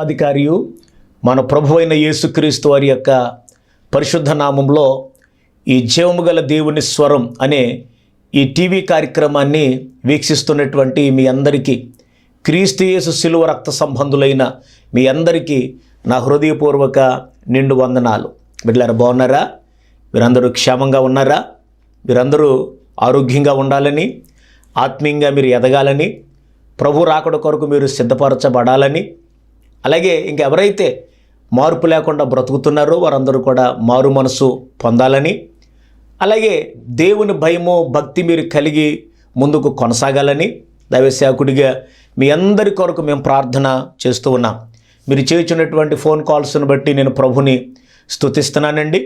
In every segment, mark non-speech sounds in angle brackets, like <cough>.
సర్వాధికారియు మన ప్రభు అయిన యేసుక్రీస్తు వారి యొక్క పరిశుద్ధ నామంలో ఈ జీవము గల దేవుని స్వరం అనే ఈ టీవీ కార్యక్రమాన్ని వీక్షిస్తున్నటువంటి మీ అందరికీ క్రీస్తు యేసు శిలువ రక్త సంబంధులైన మీ అందరికీ నా హృదయపూర్వక నిండు వందనాలు. బిడ్డలారా బాగున్నారా? మీరందరూ క్షేమంగా ఉన్నారా? మీరందరూ ఆరోగ్యంగా ఉండాలని ఆత్మీయంగా మీరు ఎదగాలని ప్రభు రాకడ కొరకు మీరు సిద్ధపరచబడాలని అలాగే ఇంకెవరైతే మార్పు లేకుండా బ్రతుకుతున్నారో వారందరూ కూడా మారు మనసు పొందాలని అలాగే దేవుని భయము భక్తి మీరు కలిగి ముందుకు కొనసాగాలని దైవసేవకుడిగా మీ అందరి కొరకు మేము ప్రార్థన చేస్తూ ఉన్నాం. మీరు చేస్తున్నటువంటి ఫోన్ కాల్స్ని బట్టి నేను ప్రభుని స్తుతిస్తున్నానండి.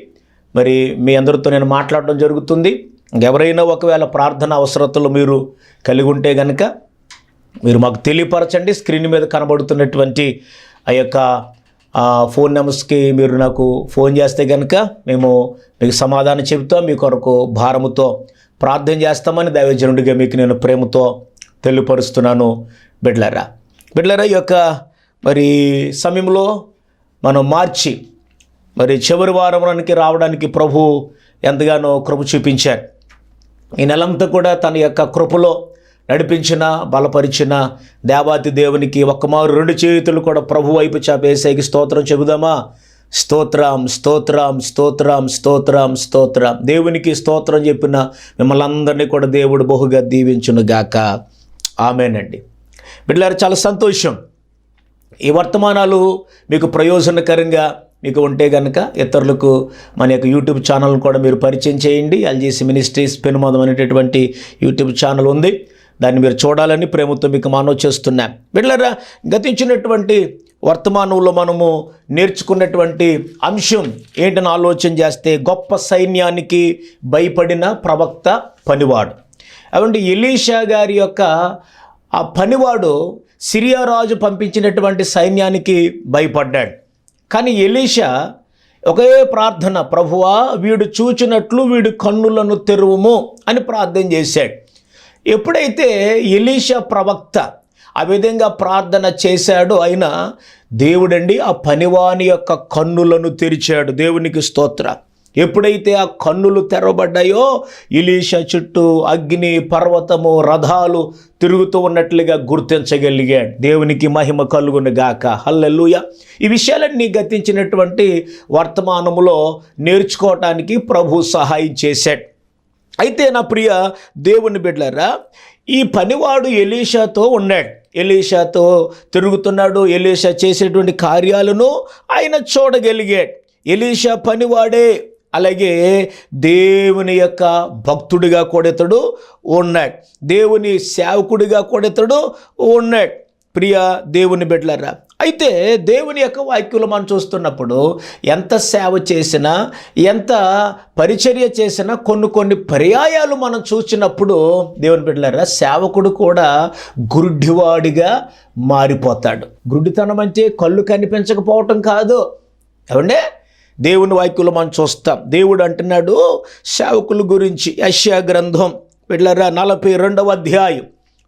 మరి మీ అందరితో నేను మాట్లాడడం జరుగుతుంది. ఎవరైనా ఒకవేళ ప్రార్థన అవసరతలు మీరు కలిగి ఉంటే కనుక మీరు మాకు తెలియపరచండి. స్క్రీన్ మీద కనబడుతున్నటువంటి ఆ యొక్క ఫోన్ నెంబర్స్కి మీరు నాకు ఫోన్ చేస్తే కనుక మేము మీకు సమాధానం చెబుతాం. మీ కొరకు భారముతో ప్రార్థన చేస్తామని దైవజనుడిగా మీకు నేను ప్రేమతో తెలియపరుస్తున్నాను. బిడ్లరా బిడ్లరా ఈ యొక్క మరి సమయంలో మనం మార్చి మరి చివరి వారానికి రావడానికి ప్రభు ఎంతగానో కృప చూపించారు ఈ నెలంతా కూడా తన యొక్క కృపలో నడిపించిన బలపరిచిన దేవాతి దేవునికి ఒక్కమారు రెండు చేతులు కూడా ప్రభు వైపు చాపేసేకి స్తోత్రం చెబుదామా? స్తోత్రం స్తోత్రం స్తోత్రం స్తోత్రం స్తోత్రం. దేవునికి స్తోత్రం చెప్పిన మిమ్మల్ని అందరినీ కూడా దేవుడు బహుగా దీవించును గాక. ఆమెనండి. బిడ్డలారు చాలా సంతోషం. ఈ వర్తమానాలు మీకు ప్రయోజనకరంగా మీకు ఉంటే కనుక ఇతరులకు మన యొక్క యూట్యూబ్ ఛానల్ కూడా మీరు పరిచయం చేయండి. ఎల్జీసీ మినిస్ట్రీస్ పెనుమదం అనేటటువంటి యూట్యూబ్ ఛానల్ ఉంది. దాన్ని మీరు చూడాలని ప్రేమతో మీకు మనవి చేస్తున్నా. బిడ్డలారా గతించినటువంటి వర్తమానంలో మనము నేర్చుకున్నటువంటి అంశం ఏంటని ఆలోచన చేస్తే గొప్ప సైన్యానికి భయపడిన ప్రవక్త పనివాడు. అవండి ఎలీషా గారి యొక్క ఆ పనివాడు సిరియా రాజు పంపించినటువంటి సైన్యానికి భయపడ్డాడు. కానీ ఎలీషా ఒకే ప్రార్థన ప్రభువా వీడు చూచినట్లు వీడు కన్నులను తెరువుము అని ప్రార్థన చేశాడు. ఎప్పుడైతే ఎలీషా ప్రవక్త ఆ విధంగా ప్రార్థన చేశాడో అయినా దేవుడండి ఆ పనివాని యొక్క కన్నులను తెరిచాడు. దేవునికి స్తోత్ర. ఎప్పుడైతే ఆ కన్నులు తెరవబడ్డాయో ఇలీష చుట్టూ అగ్ని పర్వతము రథాలు తిరుగుతూ ఉన్నట్లుగా గుర్తించగలిగాడు. దేవునికి మహిమ కలుగును గాక. హల్లెల్లుయ ఈ విషయాలన్నీ గతించినటువంటి వర్తమానములో నేర్చుకోవటానికి ప్రభు సహాయం చేశాడు. అయితే నా ప్రియ దేవుని బిడ్డలారా ఈ పనివాడు ఎలీషాతో ఉన్నాడు. ఎలీషాతో తిరుగుతున్నాడు. ఎలీషా చేసేటువంటి కార్యాలను ఆయన చూడగలిగాడు. ఎలీషా పనివాడే అలాగే దేవుని యొక్క భక్తుడిగా కూడా ఇతడు ఉన్నాడు. దేవుని సేవకుడిగా కూడా ఇతడు ఉన్నాడు. ప్రియ దేవుని బిడ్డలారా అయితే దేవుని యొక్క వాక్యులు మనం చూస్తున్నప్పుడు ఎంత సేవ చేసినా ఎంత పరిచర్య చేసినా కొన్ని కొన్ని పర్యాయాలు మనం చూసినప్పుడు దేవుని బిడ్డలారా సేవకుడు కూడా గురుడివాడిగా మారిపోతాడు. గురుడితనం అంటే కళ్ళు కనిపించకపోవటం కాదు. ఏమండే? దేవుని వాక్యులు మనం చూస్తాం. దేవుడు అంటున్నాడు సేవకుల గురించి యశ్యా గ్రంథం. బిడ్డలారా నలభై రెండవ అధ్యాయం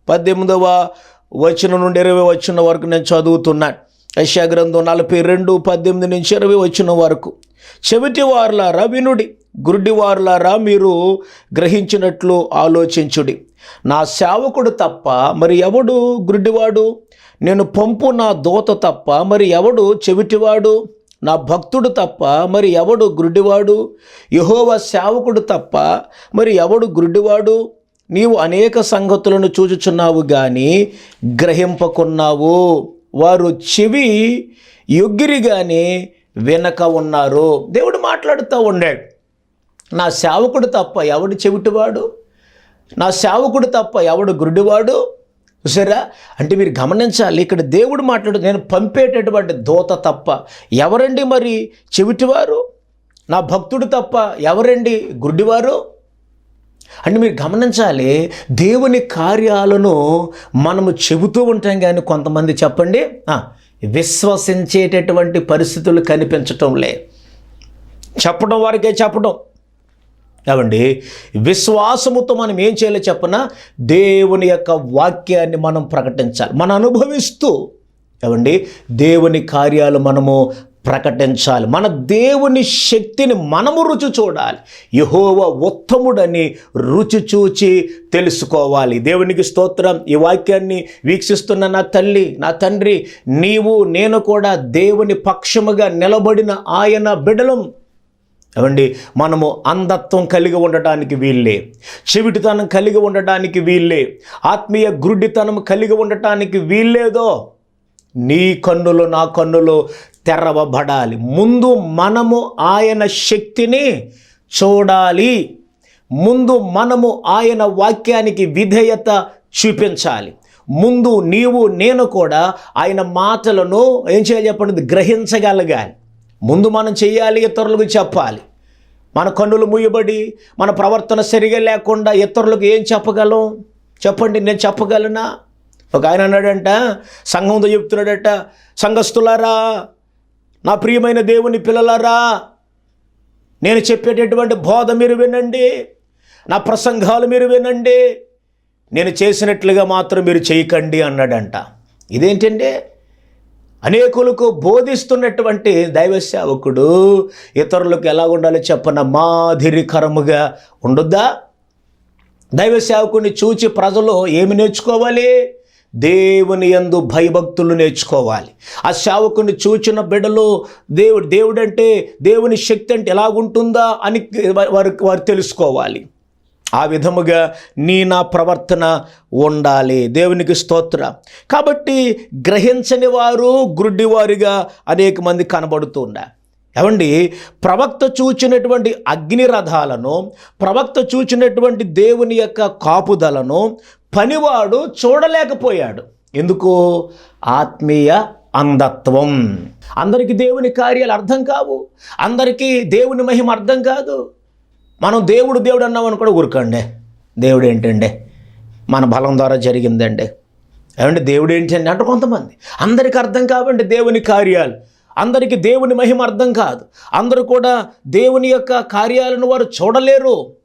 పద్దెనిమిదవ వచనం నుండి ఇరవై వచ్చిన వరకు నేను చదువుతున్నాను. యశా గ్రంథం నలభై రెండు పద్దెనిమిది నుంచి ఇరవై వచ్చిన వరకు. చెవిటి వారులారా వినుడి గురుడి వారులారా మీరు గ్రహించినట్లు ఆలోచించుడి. నా సేవకుడు తప్ప మరి ఎవడు గురుడివాడు? నేను పంపు నా దోత తప్ప మరి ఎవడు చెవిటివాడు? నా భక్తుడు తప్ప మరి ఎవడు గురుడివాడు? యహోవ సేవకుడు తప్ప మరి ఎవడు గురుడివాడు? నీవు అనేక సంగతులను చూచుచున్నావు కానీ గ్రహింపకున్నావు. వారు చెవి యొగ్గిరి వెనక ఉన్నారు. దేవుడు మాట్లాడుతూ ఉండాడు. నా సేవకుడు తప్ప ఎవడు చెవిటివాడు? నా సేవకుడు తప్ప ఎవడు గురుడివాడు? చూసారా? అంటే మీరు గమనించాలి ఇక్కడ దేవుడు మాట్లాడు నేను పంపేటటువంటి దోత తప్ప ఎవరండి మరి చెవిటివారు? నా భక్తుడు తప్ప ఎవరండి గుడ్డివారు అంటే మీరు గమనించాలి దేవుని కార్యాలను మనము చెబుతూ ఉంటాం కానీ కొంతమంది చెప్పండి విశ్వసించేటటువంటి పరిస్థితులు కనిపించటం లే. చెప్పడం వారికే చెప్పడం ఏమండి? విశ్వాసముతో మనం ఏం చేయాలో చెప్పిన? దేవుని యొక్క వాక్యాన్ని మనం ప్రకటించాలి. మనం అనుభవిస్తూ. ఏమండి? దేవుని కార్యాలు మనము ప్రకటించాలి. మన దేవుని శక్తిని మనము రుచి చూడాలి. యహోవ ఉత్తముడని రుచి చూచి తెలుసుకోవాలి. దేవునికి స్తోత్రం. ఈ వాక్యాన్ని వీక్షిస్తున్న నా తల్లి నా తండ్రి నీవు నేను కూడా దేవుని పక్షముగా నిలబడిన ఆయన బిడలం ఏమండి? మనము అంధత్వం కలిగి ఉండటానికి వీళ్ళే. చెవిటితనం కలిగి ఉండటానికి వీళ్ళే. ఆత్మీయ గ్రుడ్డితనం కలిగి ఉండటానికి వీల్లేదో నీ కన్నులు నా కన్నులు తెరవబడాలి. ముందు మనము ఆయన శక్తిని చూడాలి. ముందు మనము ఆయన వాక్యానికి విధేయత చూపించాలి. ముందు నీవు నేను కూడా ఆయన మాటలను ఏం చేయాలి చెప్పండి? గ్రహించగలగాలి. ముందు మనం చేయాలి ఇతరులకు చెప్పాలి. మన కన్నులు మూయబడి మన ప్రవర్తన సరిగా లేకుండా ఇతరులకు ఏం చెప్పగలం? చెప్పండి నేను చెప్పగలనా? ఒక ఆయన అన్నాడంట సంఘంతో చెప్తున్నాడట సంఘస్తులారా నా ప్రియమైన దేవుని పిల్లలారా నేను చెప్పేటటువంటి బోధ మీరు వినండి నా ప్రసంగాలు మీరు వినండి నేను చేసినట్లుగా మాత్రం మీరు చేయకండి అన్నాడంట. ఇదేంటండి అనేకులకు బోధిస్తున్నటువంటి దైవ సేవకుడు ఇతరులకు ఎలా ఉండాలో చెప్పన మాదిరికరముగా ఉండొద్దా? దైవ సేవకుని చూచి ప్రజలు ఏమి నేర్చుకోవాలి? దేవుని యందు భయభక్తులు నేర్చుకోవాలి. ఆ సేవకుని చూచిన బిడ్డలు దేవుడు దేవుడు అంటే దేవుని శక్తి అంటే ఎలాగుంటుందా అని వారు వారు తెలుసుకోవాలి. ఆ విధముగా నీ నా ప్రవర్తన ఉండాలి. దేవునికి స్తోత్ర. కాబట్టి గ్రహించని వారు గ్రుడ్డివారిగా అనేక మంది కనబడుతూ ఉన్నారు ఏమండి? ప్రవక్త చూచినటువంటి అగ్ని రథాలను ప్రవక్త చూచినటువంటి దేవుని యొక్క కాపుదలను పనివాడు చూడలేకపోయాడు. ఎందుకు? ఆత్మీయ అంధత్వం. అందరికీ దేవుని కార్యాలు అర్థం కావు. అందరికీ దేవుని మహిమ అర్థం కాదు. మనం దేవుడు దేవుడు అన్నామని కూడా ఊరుకోండి. దేవుడు ఏంటండి? మన బలం ద్వారా జరిగిందండి. ఏమంటే దేవుడు ఏంటండి అంటే కొంతమంది. అందరికీ అర్థం కావండి దేవుని కార్యాలు. అందరికీ దేవుని మహిమ అర్థం కాదు. అందరూ కూడా దేవుని యొక్క కార్యాలను వారు చూడలేరు.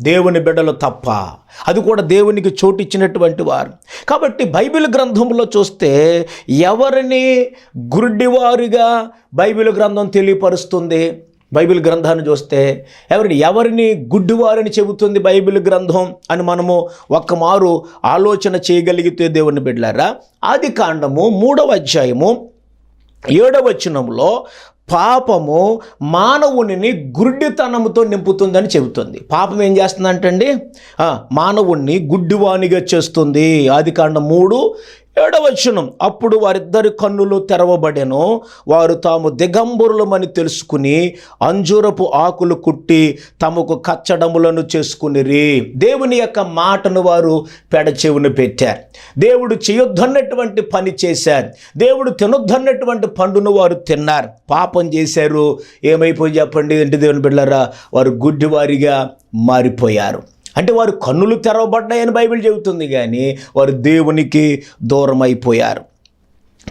దేవుని బిడ్డలు తప్ప. అది కూడా దేవునికి చోటిచ్చినటువంటి వారు. కాబట్టి బైబిల్ గ్రంథంలో చూస్తే ఎవరిని గురుడివారుగా బైబిల్ గ్రంథం తెలియపరుస్తుంది? బైబిల్ గ్రంథాన్ని చూస్తే ఎవరిని ఎవరిని గుడ్డివారని చెబుతుంది బైబిల్ గ్రంథం? అని మనము ఒక్క మారు ఆలోచన చేయగలిగితే దేవుని బిడ్డలారా ఆది కాండము మూడవ అధ్యాయము ఏడవచనంలో పాపము మానవుని గుడ్డితనముతో నింపుతుందని చెబుతుంది. పాపం ఏం చేస్తుందంటండి? మానవుణ్ణి గుడ్డివానిగా చేస్తుంది. ఆది కాండం మూడు ఏడవచనం. అప్పుడు వారిద్దరి కన్నులు తెరవబడెను. వారు తాము దిగంబరులమని తెలుసుకుని అంజూరపు ఆకులు కుట్టి తమకు కచ్చడములను చేసుకునిరి. దేవుని యొక్క మాటను వారు పెడచెవును పెట్టారు. దేవుడు చేయొద్దన్నటువంటి పని చేశారు. దేవుడు తినొద్దన్నటువంటి పండును వారు తిన్నారు. పాపం చేశారు. ఏమైపోయి చెప్పండి? ఏంటి దేవుని బిడ్డలారా? వారు గుడ్డివారిగా మారిపోయారు. అంటే వారు కన్నులు తెరవబడ్డాయని బైబిల్ చెబుతుంది కానీ వారు దేవునికి దూరం అయిపోయారు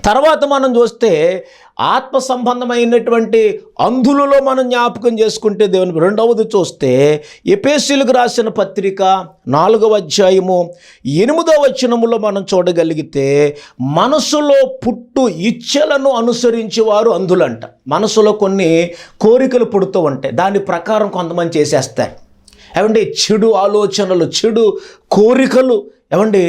తర్వాత మనం చూస్తే ఆత్మ సంబంధమైనటువంటి అంధులలో మనం జ్ఞాపకం చేసుకుంటే దేవుని రెండవది చూస్తే ఎపేసీలకు రాసిన పత్రిక నాలుగవ అధ్యాయము ఎనిమిదవ వచనములో మనం చూడగలిగితే మనసులో పుట్టు ఇచ్చలను అనుసరించి వారు అంధులంట. మనసులో కొన్ని కోరికలు పుడుతూ ఉంటాయి. దాని ప్రకారం కొంతమంది చేసేస్తారు. ఏమంటే చెడు ఆలోచనలు చెడు కోరికలు ఏమంటే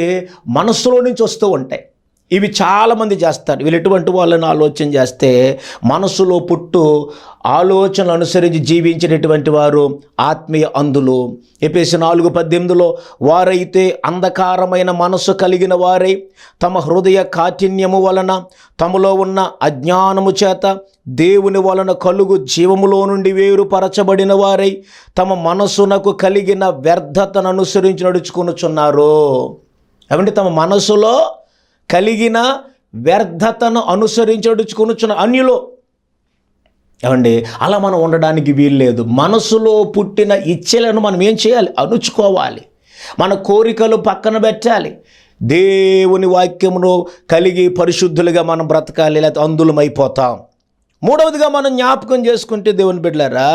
మనసులో నుంచి వస్తూ ఉంటాయి. ఇవి చాలామంది చేస్తారు. వీళ్ళు ఎటువంటి వాళ్ళని ఆలోచన చేస్తే మనసులో పుట్టు ఆలోచనలు అనుసరించి జీవించినటువంటి వారు ఆత్మీయ అందులు ఎపేసి నాలుగు పద్దెనిమిదిలో వారైతే అంధకారమైన మనసు కలిగిన వారై తమ హృదయ కాఠిన్యము వలన తమలో ఉన్న అజ్ఞానము చేత దేవుని వలన కలుగు జీవములో నుండి వేరుపరచబడిన వారై తమ మనసునకు కలిగిన వ్యర్థతను అనుసరించి నడుచుకునుచున్నారు. ఏమంటే తమ మనసులో కలిగిన వ్యర్థతను అనుసరించడుచుకొనుచున్న అన్యులో. ఏమండి? అలా మనం ఉండడానికి వీల్లేదు. మనసులో పుట్టిన ఇచ్చలను మనం ఏం చేయాలి? అణుచుకోవాలి. మన కోరికలు పక్కన పెట్టాలి. దేవుని వాక్యమును కలిగి పరిశుద్ధులుగా మనం బ్రతకాలి లేకపోతే అందులమైపోతాం. మూడవదిగా మనం జ్ఞాపకం చేసుకుంటే దేవుని బిడ్డలారా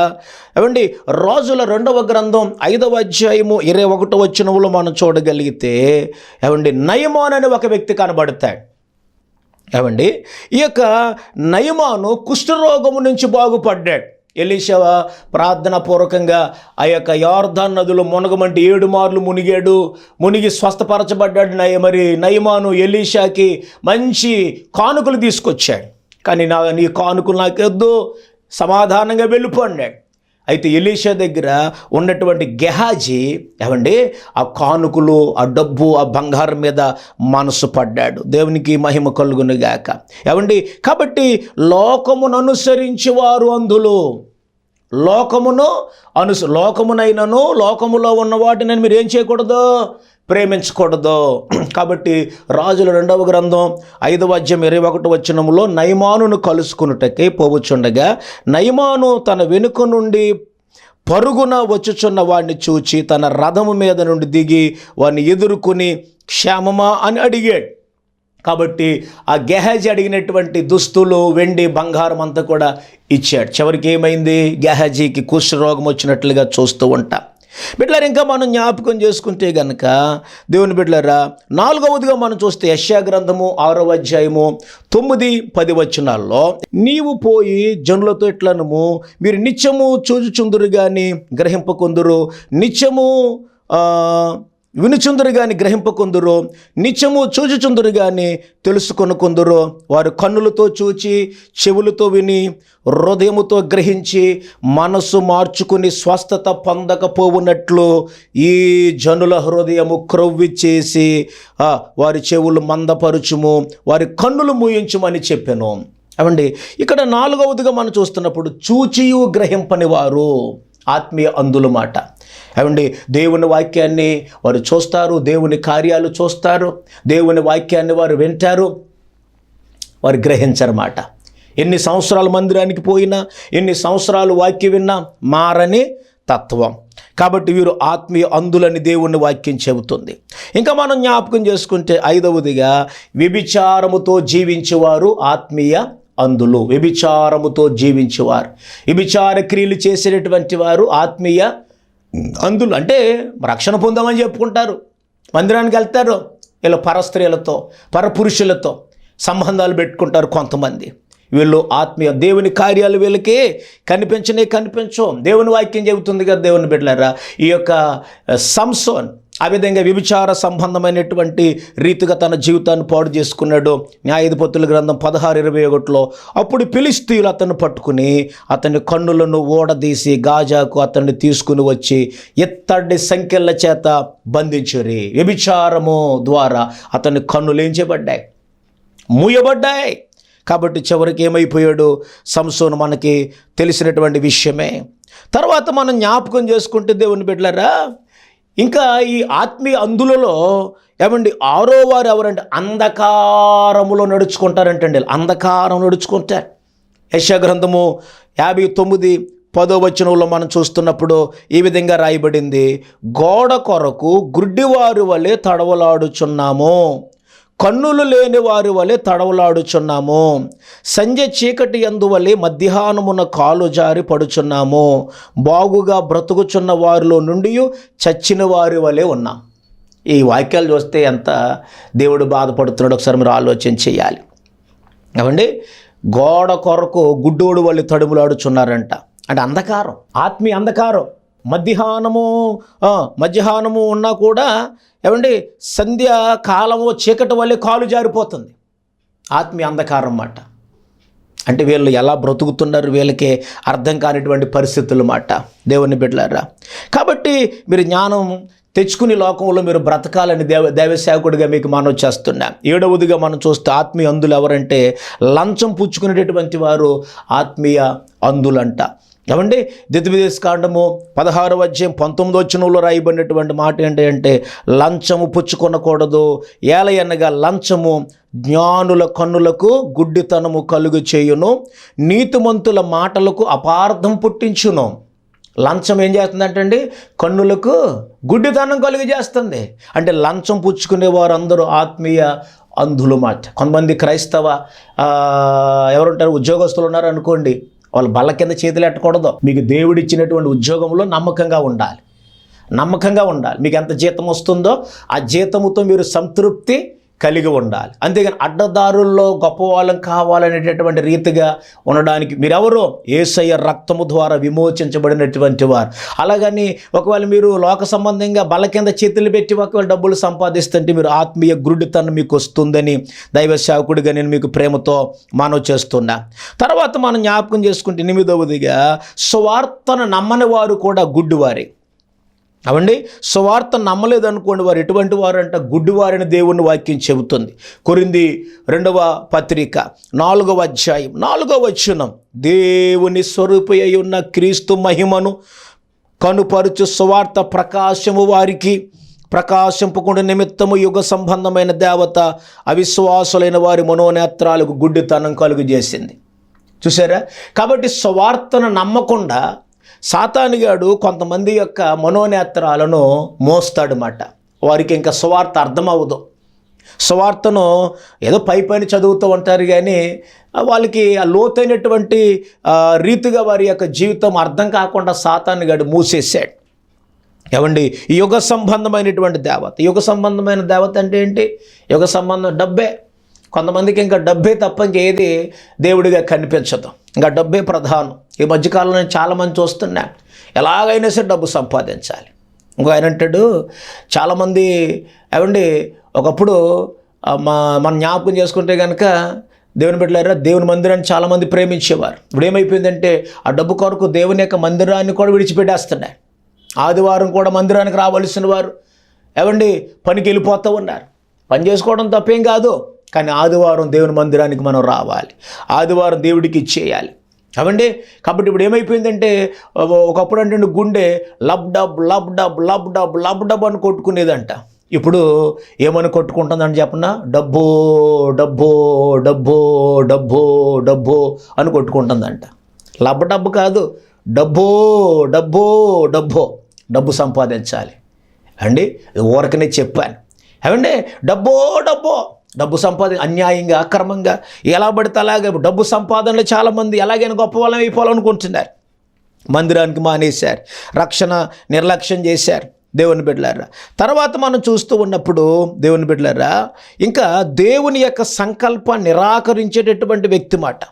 ఏమండి రోజుల రెండవ గ్రంథం ఐదవ అధ్యాయము ఇరవై ఒకటో వచ్చినవులో మనం చూడగలిగితే ఏమండి నయమాన్ అనే ఒక వ్యక్తి కనబడతాడు. ఏమండి ఈ యొక్క నయమాను కుష్ఠరోగము నుంచి బాగుపడ్డాడు. ఎలీషవ ప్రార్థన పూర్వకంగా ఆ యొక్క యార్దాన్ నదులు మునగమంటే ఏడు మార్లు మునిగాడు మునిగి స్వస్థపరచబడ్డాడు నయ మరి నయమాను ఎలీషాకి మంచి కానుకలు తీసుకొచ్చాడు. కానీ నా నీ కానుకలు నాకెద్దు సమాధానంగా వెళ్ళిపోన్నాడు అయితే ఎలీషా దగ్గర ఉన్నటువంటి గెహాజీ ఏమండి? ఆ కానుకలు ఆ డబ్బు ఆ బంగారం మీద మనసు పడ్డాడు. దేవునికి మహిమ కలుగునుగాక. ఏమండి? కాబట్టి లోకమును అనుసరించి వారు అందులో. లోకమును అనుసు లోకమునైనను లోకములో ఉన్న వాటిని మీరు ఏం చేయకూడదు? ప్రేమించకూడదు. <clears throat> కాబట్టి రాజుల రెండవ గ్రంథం ఐదవ అధ్యయం ఇరవై ఒకటి వచ్చినములో నయమానును కలుసుకున్నటకై పోవచ్చుండగా నయమాను తన వెనుక నుండి పరుగున వచ్చుచున్న వాడిని చూచి తన రథము మీద నుండి దిగి వాడిని ఎదుర్కొని క్షేమమా అని అడిగాడు. కాబట్టి ఆ గెహజ్ అడిగినటువంటి దుస్తులు వెండి బంగారం అంతా కూడా ఇచ్చాడు. చివరికి ఏమైంది? గెహాజీకి కుష్ఠరోగం వచ్చినట్లుగా చూస్తూ ఉంటాం. బిడ్డలారు ఇంకా మనం జ్ఞాపకం చేసుకుంటే గనక దేవుని బిడ్డలారా నాలుగవదిగా మనం చూస్తే యశ్యా గ్రంథము ఆరవ అధ్యాయము తొమ్మిది పది వచనాల్లో నీవు పోయి జనులతో ఇట్లనము మీరు నిత్యము చూచుచుందురు కానీ గ్రహింపకుందురు. నిత్యము వినుచుందురు గాని గ్రహింపకుందురు నిత్యము చూచుచుందురు గాని తెలుసుకొనుకుందురు వారు కన్నులతో చూచి చెవులతో విని హృదయముతో గ్రహించి మనసు మార్చుకుని స్వస్థత పొందకపోవునట్లు ఈ జనుల హృదయము క్రొవ్వి చేసి వారి చెవులు మందపరుచుము వారి కన్నులు మూయించుమని చెప్పాను. అవండి ఇక్కడ నాలుగవదిగా మనం చూస్తున్నప్పుడు చూచియు గ్రహింపని వారు ఆత్మీయ అందుల మాట. ఏమండి దేవుని వాక్యాన్ని వారు చూస్తారు దేవుని కార్యాలు చూస్తారు దేవుని వాక్యాన్ని వారు వింటారు వారు గ్రహించరమాట ఎన్ని సంవత్సరాలు మందిరానికి పోయినా ఎన్ని సంవత్సరాలు వాక్యం విన్నా మారని తత్వం. కాబట్టి వీరు ఆత్మీయ అందులని దేవుని వాక్యం చెబుతుంది. ఇంకా మనం జ్ఞాపకం చేసుకుంటే ఐదవదిగా వ్యభిచారముతో జీవించేవారు ఆత్మీయ అందులు. వ్యభిచారముతో జీవించేవారు. వ్యభిచార క్రియలు చేసేటటువంటి వారు ఆత్మీయ అందులో అంటే రక్షణ పొందామని చెప్పుకుంటారు. మందిరానికి వెళ్తారు. వీళ్ళు పరస్త్రీలతో పరపురుషులతో సంబంధాలు పెట్టుకుంటారు కొంతమంది. వీళ్ళు ఆత్మీయ దేవుని కార్యాలు వీళ్ళకి కనిపించనే కనిపించవు. దేవుని వాక్యం చెబుతుంది కదా దేవుని బిడ్డలారా? ఈ యొక్క సంసోన్ ఆ విధంగా వ్యభిచార సంబంధమైనటువంటి రీతిగా తన జీవితాన్ని పాడు చేసుకున్నాడు. న్యాయాధిపతుల గ్రంథం పదహారు ఇరవై ఒకటిలో అప్పుడు పిలిస్తీలు అతన్ని పట్టుకుని అతని కన్నులను ఓడదీసి గాజాకు అతన్ని తీసుకుని వచ్చి ఎత్తడి సంఖ్యల చేత బంధించురి. వ్యభిచారము ద్వారా అతని కన్నులు ఏం చేయబడ్డాయి? మూయబడ్డాయి. కాబట్టి చివరికి ఏమైపోయాడు? సంసోను మనకి తెలిసినటువంటి విషయమే. తర్వాత మనం జ్ఞాపకం చేసుకుంటే దేవుని బిడ్డలారా ఇంకా ఈ ఆత్మీయ అందులలో ఏమండి ఆరో వారు ఎవరంటే అంధకారములో నడుచుకుంటారంటండి. అంధకారం నడుచుకుంటారు యశగ్రంథము యాభై తొమ్మిది పదో వచనంలో మనం చూస్తున్నప్పుడు ఈ విధంగా రాయబడింది గోడ కొరకు గుడ్డివారి వలె తడవలాడుచున్నాము. కన్నులు లేని వారి వలె తడవలాడుచున్నాము. సంజ చీకటి అందువలె మధ్యాహ్నమున కాలు జారి పడుచున్నాము. బాగుగా బ్రతుకుచున్న వారిలో నుండి చచ్చిన వారి వలె ఉన్నాం. ఈ వాక్యాలు చూస్తే ఎంత దేవుడు బాధపడుతున్నాడు. ఒకసారి మీరు ఆలోచన చేయాలి. ఏమండి? గోడ కొరకు గుడ్డోడు వాళ్ళు తడుములాడుచున్నారంట. అంటే అంధకారం ఆత్మీయ అంధకారం. మధ్యాహ్నము మధ్యాహ్నము ఉన్నా కూడా ఏమండి సంధ్య కాలము చీకటి వల్లే కాలు జారిపోతుంది. ఆత్మీయ అంధకారం మాట. అంటే వీళ్ళు ఎలా బ్రతుకుతున్నారు వీళ్ళకే అర్థం కానిటువంటి పరిస్థితులు మాట. దేవుని బిడ్డలారా కాబట్టి మీరు జ్ఞానం తెచ్చుకుని లోకంలో మీరు బ్రతకాలని దేవ దైవసేవకుడిగా మీకు మనం చేస్తున్నా. ఏడవదిగా మనం చూస్తే ఆత్మీయ అందులు ఎవరంటే లంచం పుచ్చుకునేటటువంటి వారు ఆత్మీయ అందులంట. ఏమండి? దిద్విదేశ కాండము పదహారు అధ్యాయం పంతొమ్మిదో వచనంలో రాయబడినటువంటి మాట ఏంటి అంటే లంచము పుచ్చుకొనకూడదు ఏలయనగా లంచము జ్ఞానుల కన్నులకు గుడ్డితనము కలుగు చేయును నీతిమంతుల మాటలకు అపార్థం పుట్టించును. లంచం ఏం చేస్తుందంటండి? కన్నులకు గుడ్డితనం కలుగు చేస్తుంది. అంటే లంచం పుచ్చుకునే వారందరూ ఆత్మీయ అంధులు మాట. కొంతమంది క్రైస్తవ ఎవరుంటారు? ఉద్యోగస్తులు ఉన్నారు అనుకోండి వాళ్ళు బల్ల కింద చేతులు ఎట్టకూడదు. మీకు దేవుడిచ్చినటువంటి ఉద్యోగంలో నమ్మకంగా ఉండాలి. నమ్మకంగా ఉండాలి. మీకు ఎంత జీతం వస్తుందో ఆ జీతముతో మీరు సంతృప్తి కలిగి ఉండాలి. అంతేగాని అడ్డదారుల్లో గొప్పవాళ్ళం కావాలనేటటువంటి రీతిగా ఉండడానికి మీరెవరో? ఏసయ్య రక్తము ద్వారా విమోచించబడినటువంటి వారు. అలాగని ఒకవేళ మీరు లోక సంబంధంగా బల కింద చేతులు పెట్టి ఒకవేళ డబ్బులు సంపాదిస్తుంటే మీరు ఆత్మీయ గురుడితనం మీకు వస్తుందని దైవ సేవకుడిగా నేను మీకు ప్రేమతో మనవి చేస్తున్నా. తర్వాత మనం జ్ఞాపకం చేసుకుంటే ఎనిమిదవదిగా స్వార్థను నమ్మని వారు కూడా గుడ్డివారే. అవండి? సువార్త నమ్మలేదు అనుకోండి వారు ఎటువంటి వారంట? అంట గుడ్డివారిని దేవుని వాక్యం చెబుతుంది. కొరింది రెండవ పత్రిక నాలుగవ అధ్యాయం నాలుగవ వచనం. దేవుని స్వరూపి అయి ఉన్న క్రీస్తు మహిమను కనుపరుచు సువార్త ప్రకాశము వారికి ప్రకాశింపకుండా నిమిత్తము యుగ సంబంధమైన దేవత అవిశ్వాసులైన వారి మనోనేత్రాలకు గుడ్డితనం కలుగు చేసింది చూసారా? కాబట్టి స్వార్థను నమ్మకుండా సాతానుగాడు కొంతమంది యొక్క మనోనేత్రాలను మోస్తాడనమాట వారికి ఇంకా సువార్త అర్థమవ్వదు. సువార్తను ఏదో పై పైన చదువుతూ ఉంటారు కానీ వాళ్ళకి ఆ లోతైనటువంటి రీతిగా వారి యొక్క జీవితం అర్థం కాకుండా సాతానుగాడు మూసేసాడు ఏమండి? యుగ సంబంధమైనటువంటి దేవత. యుగ సంబంధమైన దేవత అంటే ఏంటి? యుగ సంబంధం డబ్బే. కొంతమందికి ఇంకా డబ్బే తప్ప ఇంకేది దేవుడిగా కనిపించదు. ఇంకా డబ్బే ప్రధానం. ఈ మధ్యకాలంలో నేను చాలామంది చూస్తున్నా. ఎలాగైనా సరే డబ్బు సంపాదించాలి. ఇంకో ఆయన అంటాడు చాలామంది ఏమండి ఒకప్పుడు మా మనం జ్ఞాపకం చేసుకుంటే కనుక దేవుని బిడ్డలారా దేవుని మందిరాన్ని చాలామంది ప్రేమించేవారు. ఇప్పుడు ఏమైపోయిందంటే ఆ డబ్బు కొరకు దేవుని యొక్క మందిరాన్ని కూడా విడిచిపెట్టేస్తున్నారు. ఆదివారం కూడా మందిరానికి రావాల్సిన వారు. ఏమండి పనికి వెళ్ళిపోతూ ఉన్నారు. పని చేసుకోవడం తప్పేం కాదు కానీ ఆదివారం దేవుని మందిరానికి మనం రావాలి. ఆదివారం దేవుడికి ఇచ్చేయాలి. అవండి కాబట్టి ఇప్పుడు ఏమైపోయిందంటే ఒకప్పుడు అంటే గుండె lub dub lub dub lub dub lub dub అని కొట్టుకునేదంట. ఇప్పుడు ఏమని కొట్టుకుంటుందని చెప్పనా? డబ్బు డబ్బు డబ్బు డబ్బు డబ్బు అని కొట్టుకుంటుందంట. లబ్బ డబ్బు కాదు డబ్బు డబ్బు డబ్బు డబ్బు సంపాదించాలి. అండి? ఊరకనే చెప్పాను. ఏమండి? డబ్బో డబ్బో. డబ్బు సంపాదన అన్యాయంగా అక్రమంగా ఎలా పడితే అలాగే డబ్బు సంపాదనలో చాలామంది ఎలాగైనా గొప్ప వాళ్ళం అయిపోవాలనుకుంటున్నారు. మందిరానికి మానేశారు. రక్షణ నిర్లక్ష్యం చేశారు దేవుని బిడ్డలారా. తర్వాత మనం చూస్తూ ఉన్నప్పుడు దేవుని బిడ్డలారా ఇంకా దేవుని యొక్క సంకల్ప నిరాకరించేటటువంటి వ్యక్తి మాట.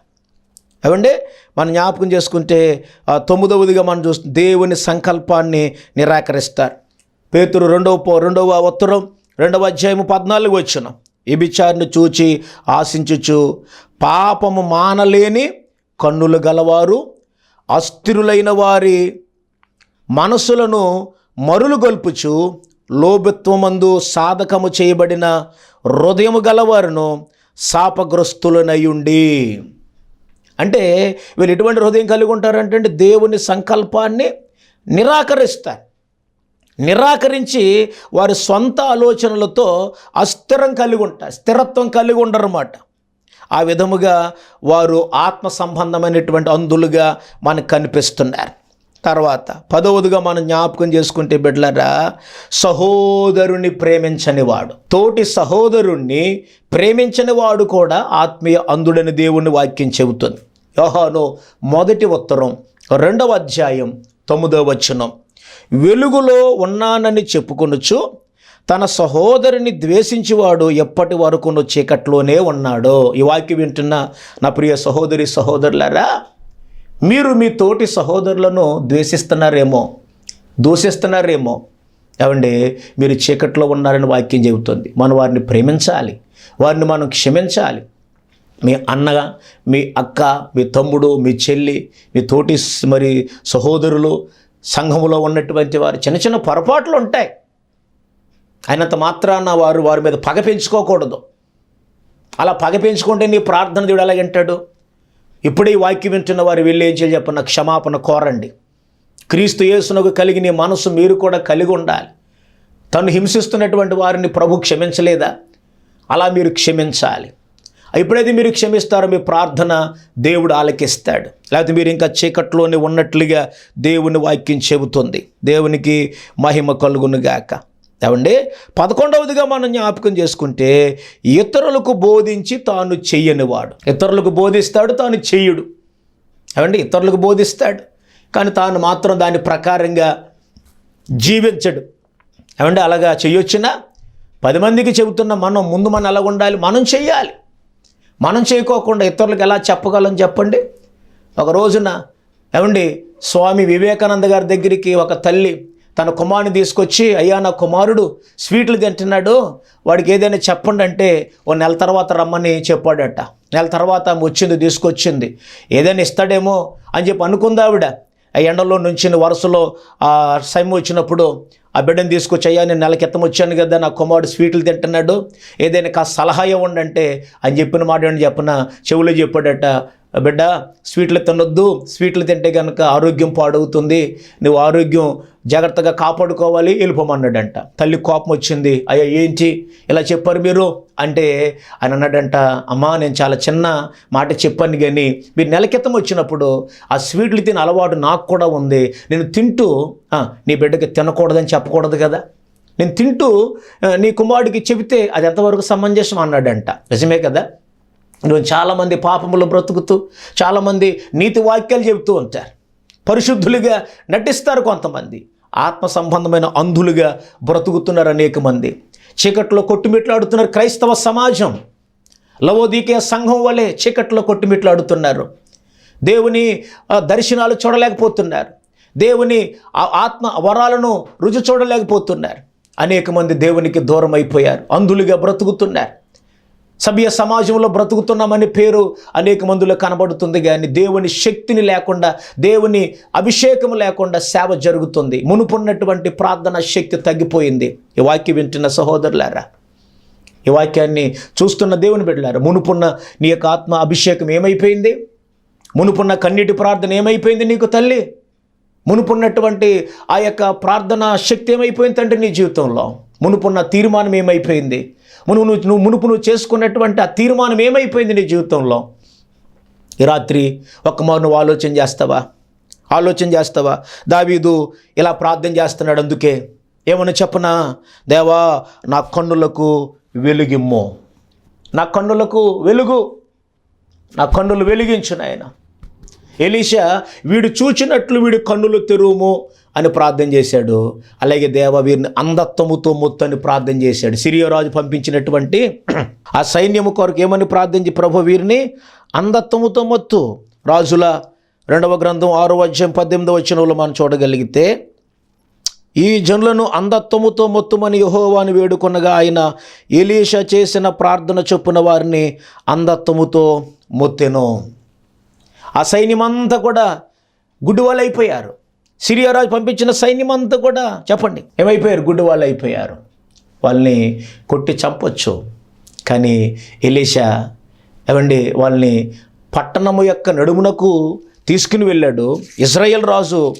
అవండి మనం జ్ఞాపకం చేసుకుంటే తొమ్మిదవదిగా మనం చూస్తుంది దేవుని సంకల్పాన్ని నిరాకరిస్తారు. పేతురు రెండవ రెండవ ఉత్తరం రెండవ అధ్యాయము పద్నాలుగు వచ్చిన. వ్యభిచారిని చూచి ఆశించుచు పాపము మానలేని కన్నులు గలవారు అస్థిరులైన వారి మనసులను మరులు గొల్పుచు లోభిత్వమందు సాధకము చేయబడిన హృదయము గలవారును శాపగ్రస్తులనయుండి. అంటే వీళ్ళు ఎటువంటి హృదయం కలిగి ఉంటారంటే దేవుని సంకల్పాన్ని నిరాకరిస్తారు. నిరాకరించి వారి సొంత ఆలోచనలతో అస్థిరం కలిగి ఉంటారు స్థిరత్వం కలిగి ఉండరన్నమాట. ఆ విధముగా వారు ఆత్మ సంబంధమైనటువంటి అందులుగా మనకు కనిపిస్తున్నారు. తర్వాత పదవదిగా మనం జ్ఞాపకం చేసుకుంటే బిడ్డలరా సహోదరుని ప్రేమించని వాడు తోటి సహోదరుణ్ణి ప్రేమించని వాడు కూడా ఆత్మీయ అందుడని దేవుని వాక్యం చెబుతుంది. యోహాను మొదటి ఉత్తరం రెండవ అధ్యాయం తొమ్మిదవ వచనం. వెలుగులో ఉన్నానని చెప్పుకొనొచ్చు తన సహోదరుని ద్వేషించేవాడు ఎప్పటి వరకును చీకట్లోనే ఉన్నాడో. ఈ వాక్యం వింటున్న నా ప్రియ సహోదరి సహోదరులారా మీరు మీ తోటి సహోదరులను ద్వేషిస్తున్నారేమో? దూషిస్తున్నారేమో? ఏమండి మీరు చీకట్లో ఉన్నారని వాక్యం చెబుతుంది. మనం వారిని ప్రేమించాలి వారిని మనం క్షమించాలి. మీ అన్న మీ అక్క మీ తమ్ముడు మీ చెల్లి మీ తోటి మరి సహోదరులు సంఘములో ఉన్నటువంటి వారు చిన్న చిన్న పొరపాట్లు ఉంటాయి. అయినంత మాత్రాన వారు వారి మీద పగ పెంచుకోకూడదు. అలా పగ పెంచుకుంటే నీ ప్రార్థన దేవుడు ఎలాగంటాడు ఇప్పుడే ఈ వాక్యం వింటున్న వారు వెళ్ళి ఏం చేయాలి చెప్పన్న క్షమాపణ కోరండి. క్రీస్తు యేసునకు కలిగి నీ మనసు మీరు కూడా కలిగి ఉండాలి. తను హింసిస్తున్నటువంటి వారిని ప్రభు క్షమించలేదా? అలా మీరు క్షమించాలి. ఎప్పుడైతే మీరు క్షమిస్తారో మీ ప్రార్థన దేవుడు ఆలకిస్తాడు. లేకపోతే మీరు ఇంకా చీకట్లోనే ఉన్నట్లుగా దేవుని వాక్యం చెబుతుంది. దేవునికి మహిమ కలుగునుగాక ఏమండి? పదకొండవదిగా మనం జ్ఞాపకం చేసుకుంటే ఇతరులకు బోధించి తాను చెయ్యనివాడు ఇతరులకు బోధిస్తాడు తాను చెయ్యడు ఏమండి? ఇతరులకు బోధిస్తాడు. కానీ తాను మాత్రం దాని ప్రకారంగా జీవించడు. ఏమంటే అలాగా చెయ్యొచ్చినా పది మందికి చెబుతున్న మనం ముందు మనం ఎలా ఉండాలి? మనం చెయ్యాలి. మనం చేయకోకుండా ఇతరులకు ఎలా చెప్పగలం చెప్పండి? ఒక రోజున ఏమండి స్వామి వివేకానంద గారి దగ్గరికి ఒక తల్లి తన కుమారుని తీసుకొచ్చి అయ్యా నా కుమారుడు స్వీట్లు తింటున్నాడు వాడికి ఏదైనా చెప్పండి అంటే ఓ నెల తర్వాత రమ్మని చెప్పాడట. నెల తర్వాత ఆమె వచ్చింది తీసుకొచ్చింది. ఏదైనా ఇస్తాడేమో అని చెప్పి అనుకుందావిడ ఆ ఎండలో నుంచి వరుసలో సైమ్ వచ్చినప్పుడు ఆ బిడ్డను తీసుకొచ్చి అయ్యా నేను నెల క్రితం వచ్చాను కదా నా కుమారుడు స్వీట్లు తింటున్నాడు ఏదైనా కాస్త సలహా ఇవ్వండి అంటే అని చెప్పిన మాట ఏంటి చెప్పిన? చెవులో చెప్పాడట బిడ్డ స్వీట్లు తినొద్దు. స్వీట్లు తింటే కనుక ఆరోగ్యం పాడవుతుంది. నువ్వు ఆరోగ్యం జాగ్రత్తగా కాపాడుకోవాలి వెళ్ళిపోమన్నాడంట. తల్లి కోపం వచ్చింది. అయ్యా ఏంటి? ఇలా చెప్పారు మీరు? అంటే ఆయన అన్నాడంట అమ్మా నేను చాలా చిన్న మాట చెప్పాను కానీ మీరు నెల క్రితం వచ్చినప్పుడు ఆ స్వీట్లు తినే అలవాటు నాకు కూడా ఉంది. నేను తింటూ నీ బిడ్డకి తినకూడదని చెప్పకూడదు కదా. నేను తింటూ నీ కుమారుడికి చెబితే అది ఎంతవరకు సమంజసం? అన్నాడంట. నిజమే కదా? ఈరోజు చాలామంది పాపములు బ్రతుకుతూ చాలామంది నీతి వాక్యాలు చెబుతూ ఉంటారు. పరిశుద్ధులుగా నటిస్తారు కొంతమంది. ఆత్మ సంబంధమైన అంధులుగా బ్రతుకుతున్నారు అనేక మంది. చీకట్లో కొట్టుమిట్లాడుతున్నారు క్రైస్తవ సమాజం. లవోదీకే సంఘం వలె చీకట్లో కొట్టుమిట్లాడుతున్నారు. దేవుని దర్శనాలు చూడలేకపోతున్నారు. దేవుని ఆత్మ వరాలను రుచి చూడలేకపోతున్నారు. అనేక మంది దేవునికి దూరం అయిపోయారు అంధులుగా బ్రతుకుతున్నారు. సభ్య సమాజంలో బ్రతుకుతున్నామని పేరు అనేక మందిలో కనబడుతుంది కానీ దేవుని శక్తిని లేకుండా దేవుని అభిషేకం లేకుండా సేవ జరుగుతుంది. మునుపున్నటువంటి ప్రార్థన శక్తి తగ్గిపోయింది. ఈ వాక్యం వింటున్న సహోదరులారా ఈ వాక్యాన్ని చూస్తున్న దేవుని బిడ్డలారా మునుపున్న నీ యొక్క ఆత్మ అభిషేకం ఏమైపోయింది? మునుపున్న కన్నీటి ప్రార్థన ఏమైపోయింది నీకు తల్లి? మునుపున్నటువంటి ఆ యొక్క ప్రార్థన శక్తి ఏమైపోయింది తండ్రి నీ జీవితంలో? మునుపున్న తీర్మానం ఏమైపోయింది? నువ్వు నువ్వు మునుపు నువ్వు చేసుకున్నటువంటి ఆ తీర్మానం ఏమైపోయింది నీ జీవితంలో? ఈ రాత్రి ఒక్క మారు నువ్వు ఆలోచన చేస్తావా? ఆలోచన చేస్తావా? దావీదు ఇలా ప్రార్థన చేస్తున్నాడు అందుకే. ఏమన్నా చెప్పనా? దేవా నా కన్నులకు వెలుగిమ్ము. నా కన్నులకు వెలుగు. నా కన్నులు వెలిగించు నాయన. ఎలీషా వీడు చూచినట్లు వీడి కన్నులు తెరువుము. అని ప్రార్థన చేశాడు. అలాగే దేవ వీరిని అంధత్వముతో మొత్తని ప్రార్థన చేశాడు. సిరియరాజు పంపించినటువంటి ఆ సైన్యము కొరకు ఏమని ప్రార్థించి ప్రభు వీరిని? అంధత్వముతో మొత్తు. రాజుల రెండవ గ్రంథం ఆరో అధ్యాయం పద్దెనిమిదవ వచనంలో మనం చూడగలిగితే ఈ జనులను అంధత్వముతో మొత్తుమని యహోవాని వేడుకొనగా ఆయన ఎలీషా చేసిన ప్రార్థన చొప్పున వారిని అంధత్వముతో మొత్తెను. ఆ సైన్యమంతా కూడా గుడ్డివాళ్ళు అయిపోయారు సిరియారాజు పంపించిన సైన్యం అంతా కూడా చెప్పండి. ఏమైపోయారు? గుడ్డు వాళ్ళు అయిపోయారు. వాళ్ళని కొట్టి చంపొచ్చు. కానీ ఎలీషా ఏమండి వాళ్ళని పట్టణము యొక్క నడుమునకు తీసుకుని వెళ్ళాడు. ఇజ్రాయెల్ రాజు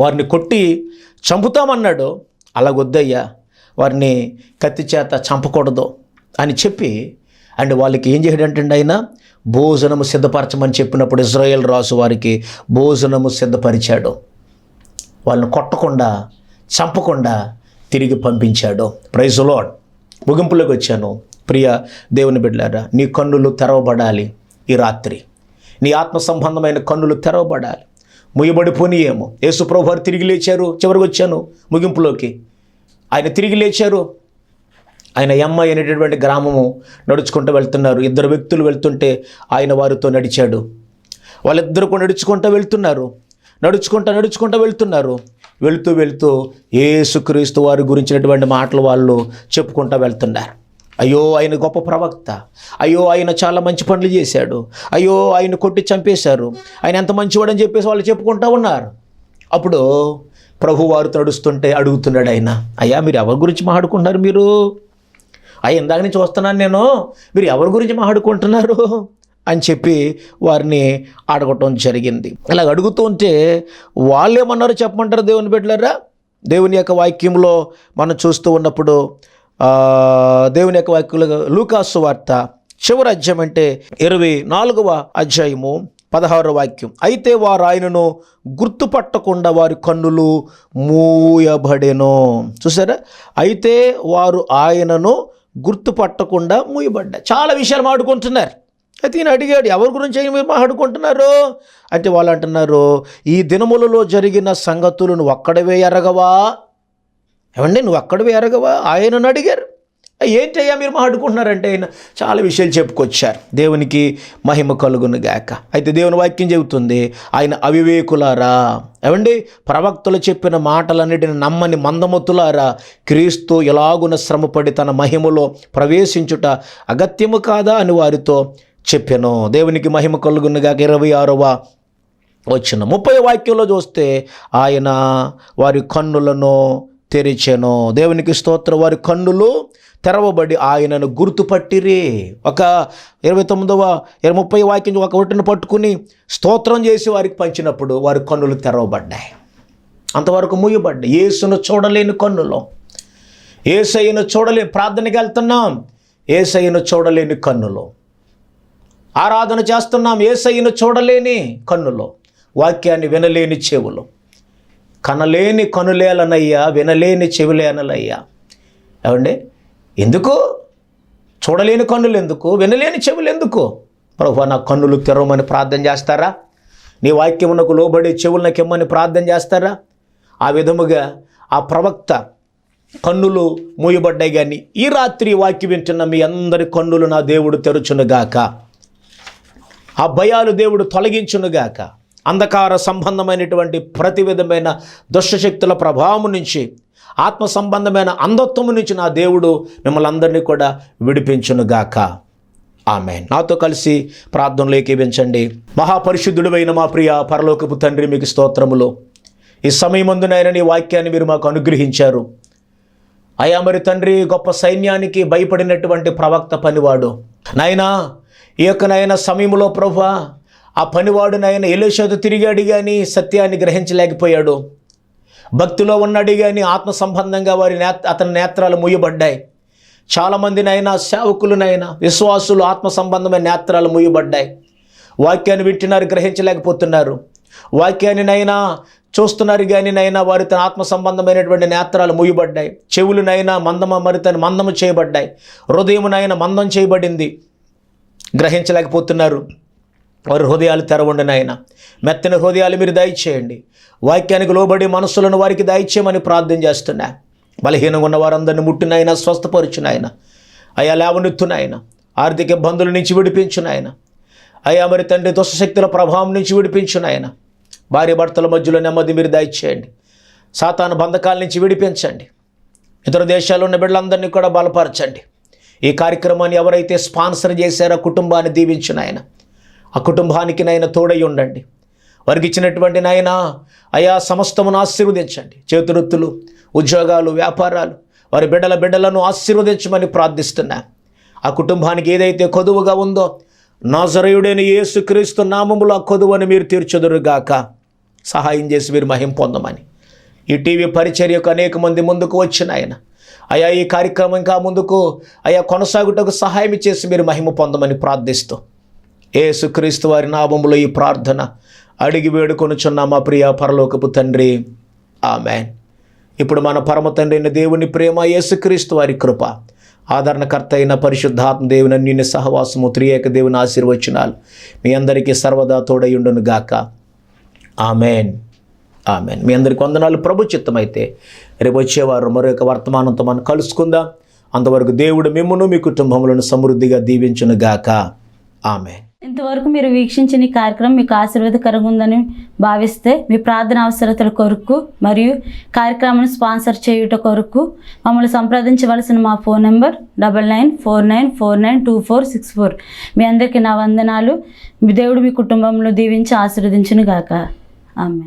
వారిని కొట్టి చంపుతామన్నాడు. అలాగొద్దయ్యా వారిని కత్తి చేత చంపకూడదు అని చెప్పి అండ్ వాళ్ళకి ఏం చేయడంటే ఆయన? భోజనము సిద్ధపరచమని చెప్పినప్పుడు ఇజ్రాయెల్ రాజు వారికి భోజనము సిద్ధపరిచాడు. వాళ్ళని కొట్టకుండా చంపకుండా తిరిగి పంపించాడు. ప్రైజ్ లాడ్ ముగింపులోకి వచ్చాను. ప్రియ దేవుని బిడ్డారా నీ కన్నులు తెరవబడాలి ఈ రాత్రి. నీ ఆత్మ సంబంధమైన కన్నులు తెరవబడాలి. ముయ్యబడిపోనియేమో. యేసుప్రభు వారు తిరిగి లేచారు. చివరికి వచ్చాను ముగింపులోకి. ఆయన తిరిగి లేచారు. ఆయన ఎమ్మ అనేటటువంటి గ్రామము నడుచుకుంటూ వెళ్తున్నారు. ఇద్దరు వ్యక్తులు వెళ్తుంటే ఆయన వారితో నడిచాడు. వాళ్ళిద్దరు కూడా నడుచుకుంటూ వెళ్తున్నారు. నడుచుకుంటా నడుచుకుంటూ వెళ్తున్నారు. వెళుతూ వెళుతూ ఏసుక్రీస్తు వారి గురించినటువంటి మాటలు వాళ్ళు చెప్పుకుంటూ వెళ్తున్నారు. అయ్యో ఆయన గొప్ప ప్రవక్త. అయ్యో ఆయన చాలా మంచి పనులు చేశాడు. అయ్యో ఆయన కొట్టి చంపేశారు. ఆయన ఎంత మంచివాడని చెప్పేసి వాళ్ళు చెప్పుకుంటూ ఉన్నారు. అప్పుడు ప్రభు వారు నడుస్తుంటే అడుగుతున్నాడు ఆయన అయ్యా మీరు ఎవరి గురించి మాట్లాడుకుంటున్నారు మీరు? అయ్యా ఇందాక నుంచి వస్తున్నాను నేను. మీరు ఎవరి గురించి మాట్లాడుకుంటున్నారు? అని చెప్పి వారిని అడగటం జరిగింది. ఇలా అడుగుతూ ఉంటే వాళ్ళు చెప్పమంటారు దేవుని బిడ్డలారా? దేవుని యొక్క వాక్యంలో మనం చూస్తూ ఉన్నప్పుడు దేవుని యొక్క వాక్యంలో లూకాసు వార్త చివరి అధ్యాయం అంటే ఇరవై నాలుగవ అధ్యాయము పదహారవ వాక్యం. అయితే వారు ఆయనను గుర్తుపట్టకుండా వారి కన్నులు మూయబడెను. చూసారా అయితే వారు ఆయనను గుర్తుపట్టకుండా మూయబడ్డారు. చాలా విషయాలు మాట్లాడుకుంటున్నారు. అయితే ఈయన అడిగాడు ఎవరి గురించి మీరు మాట్లాడుకుంటున్నారు? అంటే వాళ్ళు అంటున్నారు ఈ దినములలో జరిగిన సంగతులను ఒక్కడవే ఎరగవా? ఏమండి నువ్వు అక్కడ ఎరగవా? ఆయనను అడిగారు. ఏంటయ్యా మీరు మాట్లాడుకుంటున్నారంటే? ఆయన చాలా విషయాలు చెప్పుకొచ్చారు. దేవునికి మహిమ కలుగును గాక. అయితే దేవుని వాక్యం చెబుతుంది ఆయన అవివేకులారా. ఏమండి ప్రవక్తలు చెప్పిన మాటలన్నిటిని నమ్మని మందమతులారా క్రీస్తు ఎలాగున శ్రమపడి తన మహిమలో ప్రవేశించుట అగత్యము కాదా అని వారితో చెప్పాను. దేవునికి మహిమ కలుగునుగాక ఇరవై ఆరవ వచ్చిన ముప్పై వాక్యంలో చూస్తే ఆయన వారి కన్నులను తెరిచెను. దేవునికి స్తోత్ర. వారి కన్నులు తెరవబడి ఆయనను గుర్తుపట్టిరి. ఒక ఇరవై తొమ్మిదవ ఇరవై ముప్పై వాక్యం ఒక ఒకటిని పట్టుకుని స్తోత్రం చేసి వారికి పంచినప్పుడు వారి కన్నులు తెరవబడ్డాయి. అంతవరకు మూయబడ్డాయి. ఏసును చూడలేని కన్నులు. ఏసయ్యను చూడలేని ప్రార్థనకి వెళ్తున్నాం. ఏసయ్యను చూడలేని కన్నులు. ఆరాధన చేస్తున్నాం ఏసయ్యను చూడలేని కన్నులో వాక్యాన్ని వినలేని చెవులు. కనలేని కనులేలనయ్యా వినలేని చెవులేనలయ్యా. ఏమండి? ఎందుకు? చూడలేని కన్నులు ఎందుకు? వినలేని చెవులు ఎందుకు? ప్రభు నా కన్నులు తెరవమని ప్రార్థన చేస్తారా? నీ వాక్యమునకు లోబడి చెవులు ఇమ్మని ప్రార్థన చేస్తారా? ఆ విధముగా ఆ ప్రవక్త కన్నులు మూయబడ్డాయి కానీ ఈ రాత్రి వాక్యం వింటున్న మీ అందరి కన్నులు నా దేవుడు తెరుచునుగాక. ఆ భయాలు దేవుడు తొలగించునుగాక. అంధకార సంబంధమైనటువంటి ప్రతి విధమైన దుష్టశక్తుల ప్రభావం నుంచి ఆత్మ సంబంధమైన అంధత్వము నుంచి నా దేవుడు మిమ్మల్ని అందరినీ కూడా విడిపించునుగాక. ఆమె నాతో కలిసి ప్రార్థనలు ఏకీవించండి అయిన మా ప్రియ పరలోకపు తండ్రి మీకు స్తోత్రములు. ఈ సమయమందునైనా నీ వాక్యాన్ని మీరు మాకు అనుగ్రహించారు. అయా మరి తండ్రి గొప్ప సైన్యానికి భయపడినటువంటి ప్రవక్త పనివాడు. నాయనా ఈ యొక్క నాయన సమయంలో ప్రభా ఆ పనివాడు నాయన ఎలుషతో తిరిగాడు కానీ సత్యాన్ని గ్రహించలేకపోయాడు. భక్తిలో ఉన్నాడు కానీ ఆత్మ సంబంధంగా వారి నేత అతని నేత్రాలు మూయబడ్డాయి. చాలామంది నైనా సేవకులనైనా విశ్వాసులు ఆత్మ సంబంధమైన నేత్రాలు మూయబడ్డాయి. వాక్యాన్ని వింటున్నారు గ్రహించలేకపోతున్నారు. వాక్యాన్ని నైనా చూస్తున్నారు కానీ నైనా వారి తన ఆత్మ సంబంధమైనటువంటి నేత్రాలు మూయబడ్డాయి. చెవులునైనా మందమ మరి తన మందము చేయబడ్డాయి. హృదయమునైనా మందం చేయబడింది. గ్రహించలేకపోతున్నారు. వారి హృదయాలు తెరవండి నాయన. మెత్తని హృదయాలు మీరు దయచేయండి. వాక్యానికి లోబడి మనసులను వారికి దయచేయమని ప్రార్థన చేస్తున్నా. బలహీనంగా ఉన్న వారందరిని ముట్టినాయన స్వస్థపరుచునాయన అయా లేవనెత్తునాయన ఆర్థిక ఇబ్బందుల నుంచి విడిపించునాయన అయా మరి తండ్రి దుష్టశక్తుల ప్రభావం నుంచి విడిపించునాయన భార్య భర్తల మధ్యలో నెమ్మది మీరు దయచేయండి. సాతాను బంధకాల నుంచి విడిపించండి. ఇతర దేశాల్లో ఉన్న బిడ్డలందరినీ కూడా బలపరచండి. ఈ కార్యక్రమాన్ని ఎవరైతే స్పాన్సర్ చేశారో కుటుంబాన్ని దీవించిన ఆయన ఆ కుటుంబానికి నాయన తోడై ఉండండి. వారికి ఇచ్చినటువంటి నాయన అయా సమస్తమును ఆశీర్వదించండి. చేతురుత్తులు ఉద్యోగాలు వ్యాపారాలు వారి బిడ్డల బిడ్డలను ఆశీర్వదించమని ప్రార్థిస్తున్నా. ఆ కుటుంబానికి ఏదైతే కొదువుగా ఉందో నాజరయుడైన యేసుక్రీస్తు నామములో ఆ కొదువని మీరు తీర్చుదురుగాక. సహాయం చేసి మీరు మహిం పొందమని. ఈ టీవీ పరిచర్యకు అనేక మంది ముందుకు వచ్చిన ఆయన అయా ఈ కార్యక్రమం ఇంకా ముందుకు అయా కొనసాగుటకు సహాయం చేసి మీరు మహిమ పొందమని ప్రార్థిస్తూ యేసుక్రీస్తు వారి నాభములో ఈ ప్రార్థన అడిగి వేడుకొనుచున్న మా ప్రియ పరలోకపు తండ్రి. ఆమెన్. ఇప్పుడు మన పరమ తండ్రి అయిన దేవుని ప్రేమ యేసుక్రీస్తు వారి కృప ఆదరణకర్త అయిన పరిశుద్ధాత్మ దేవుని నిన్న సహవాసము త్రియేక దేవుని ఆశీర్వచనాలు మీ అందరికీ సర్వదా తోడయుండును గాక ఆమెన్. ఆమెన్. మీ అందరికి వందనాలు. ప్రభు చిత్తమైతే రేపు వచ్చేవారు మరొక వర్తమానంతో మనం కలుసుకుందాం. అంతవరకు దేవుడు మిమ్మను మీ కుటుంబములను సమృద్ధిగా దీవించును గాక. ఆమె ఇంతవరకు మీరు వీక్షించిన ఈ కార్యక్రమం మీకు ఆశీర్వాదకరంగా ఉందని భావిస్తే మీ ప్రార్థన అవసరతల కొరకు మరియు కార్యక్రమం స్పాన్సర్ చేయుట కొరకు మమ్మల్ని సంప్రదించవలసిన మా phone number double nine four nine four nine two four six four. మీ అందరికీ నా వందనాలు. మీ దేవుడు మీ కుటుంబంలో దీవించి ఆశీర్వదించును గాక ఆమె